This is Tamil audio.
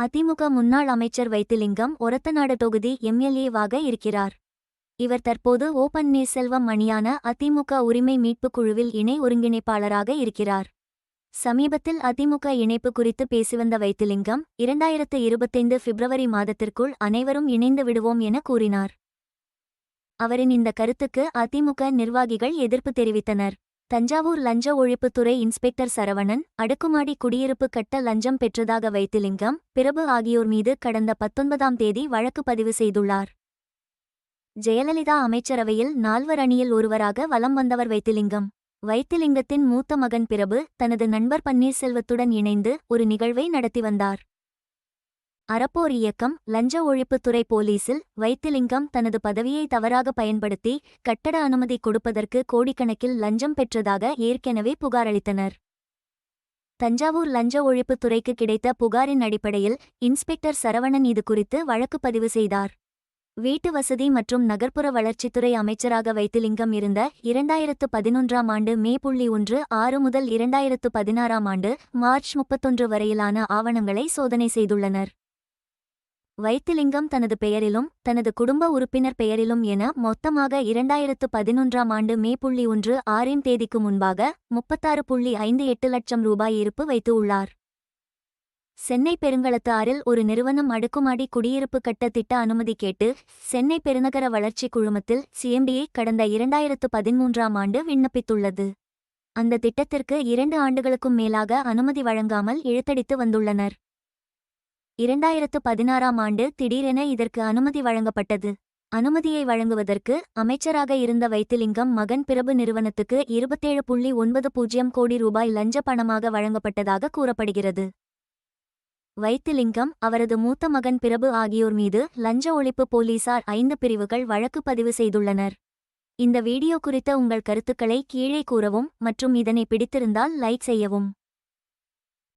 அதிமுக முன்னாள் அமைச்சர் வைத்திலிங்கம் ஒரத்தநாடு தொகுதி எம்எல்ஏவாக இருக்கிறார். இவர் தற்போது ஓ பன்னீர்செல்வம் அணியான அதிமுக உரிமை மீட்புக் குழுவில் இணை ஒருங்கிணைப்பாளராக இருக்கிறார். சமீபத்தில் அதிமுக இணைப்பு குறித்து பேசிவந்த வைத்திலிங்கம் இரண்டாயிரத்து இருபத்தைந்து பிப்ரவரி மாதத்திற்குள் அனைவரும் இணைந்து விடுவோம் என கூறினார். அவரின் இந்த கருத்துக்கு அதிமுக நிர்வாகிகள் எதிர்ப்பு தெரிவித்தனர். தஞ்சாவூர் லஞ்ச ஒழிப்புத்துறை இன்ஸ்பெக்டர் சரவணன் அடுக்குமாடி குடியிருப்பு கட்ட லஞ்சம் பெற்றதாக வைத்திலிங்கம் பிரபு ஆகியோர் மீது கடந்த பத்தொன்பதாம் தேதி வழக்கு பதிவு செய்துள்ளார். ஜெயலலிதா அமைச்சரவையில் நால்வர் அணியில் ஒருவராக வலம் வந்தவர் வைத்திலிங்கம். வைத்திலிங்கத்தின் மூத்த மகன் பிரபு தனது நண்பர் பன்னீர்செல்வத்துடன் இணைந்து ஒரு நிகழ்வை நடத்தி வந்தார். அறப்போர் இயக்கம் லஞ்ச ஒழிப்புத்துறை போலீசில் வைத்திலிங்கம் தனது பதவியை தவறாக பயன்படுத்தி கட்டட அனுமதி கொடுப்பதற்கு கோடிக்கணக்கில் லஞ்சம் பெற்றதாக ஏற்கனவே புகாரளித்தனர் தஞ்சாவூர் லஞ்ச ஒழிப்புத்துறைக்கு கிடைத்த புகாரின் அடிப்படையில் இன்ஸ்பெக்டர் சரவணன் இது குறித்து வழக்கு பதிவு செய்தார். வீட்டு வசதி மற்றும் நகர்ப்புற வளர்ச்சித்துறை அமைச்சராக வைத்திலிங்கம் இருந்த இரண்டாயிரத்து பதினொன்றாம் ஆண்டு மே புள்ளி ஒன்று ஆறு முதல் இரண்டாயிரத்து பதினாறாம் ஆண்டு மார்ச் முப்பத்தொன்று வரையிலான ஆவணங்களை சோதனை செய்துள்ளனர். வைத்திலிங்கம் தனது பெயரிலும் தனது குடும்ப உறுப்பினர் பெயரிலும் என மொத்தமாக இரண்டாயிரத்து பதினொன்றாம் ஆண்டு மே புள்ளி ஒன்று ஆறின் தேதிக்கு முன்பாக முப்பத்தாறு புள்ளி ஐந்து எட்டு லட்சம் ரூபாய் இருப்பு வைத்து உள்ளார். சென்னை பெருங்களத்து ஆறில் ஒரு நிறுவனம் அடுக்குமாடி குடியிருப்பு கட்ட திட்ட அனுமதி கேட்டு சென்னை பெருநகர வளர்ச்சி குழுமத்தில் சிஎம்டியை கடந்த இரண்டாயிரத்து பதிமூன்றாம் ஆண்டு விண்ணப்பித்துள்ளது. அந்த திட்டத்திற்கு இரண்டு ஆண்டுகளுக்கும் மேலாக அனுமதி வழங்காமல் இழுத்தடித்து வந்துள்ளனர். இரண்டாயிரத்து பதினாறாம் ஆண்டு திடீரென இதற்கு அனுமதி வழங்கப்பட்டது. அனுமதியை வழங்குவதற்கு அமைச்சராக இருந்த வைத்திலிங்கம் மகன் பிரபு நிறுவனத்துக்கு இருபத்தேழு புள்ளி ஒன்பது பூஜ்ஜியம் கோடி ரூபாய் லஞ்ச பணமாக வழங்கப்பட்டதாக கூறப்படுகிறது. வைத்திலிங்கம் அவரது மூத்த மகன் பிரபு ஆகியோர் மீது லஞ்ச ஒழிப்பு போலீசார் ஐந்து பிரிவுகள் வழக்கு பதிவு செய்துள்ளனர். இந்த வீடியோ குறித்த உங்கள் கருத்துக்களை கீழே கூறவும் மற்றும் இதனை பிடித்திருந்தால் லைக் செய்யவும்.